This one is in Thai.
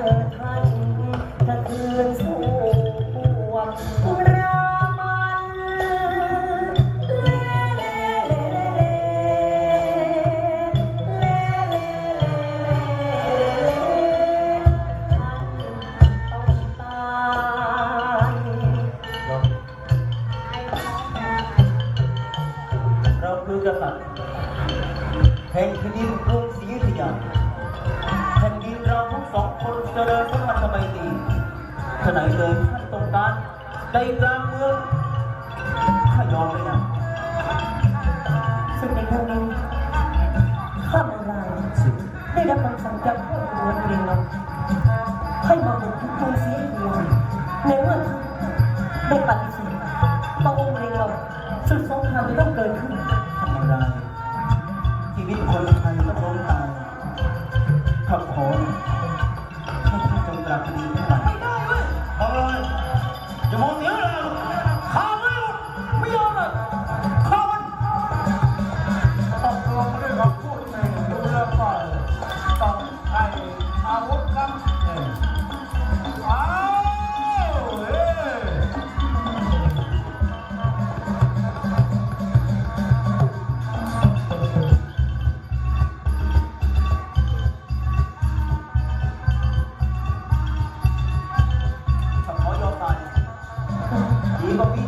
เถิดท่านจะคืนสู่พวกรามันเล่เล่เล่เล่เล่เล่ต้องตายเราคือกษัตริย์แห่งแผ่นดินกรุงศ ขณะเลยท่านต้องการใจกลางเมืองข้ายอมเลยนะซึ่งในครั้งนี้ข้ามาลายได้รับคำสั่งจากพวกหลวงเรียนเรให้มาบุกทุกกรุงศรีอยุธยาในเมื่อได้ปฏิเสธพระองค์เรียนเราศึกสงครามจะต้องเกิดขึ้นทำอะไรชีวิตคนไทยต้องล้มตายขับขอ ขับ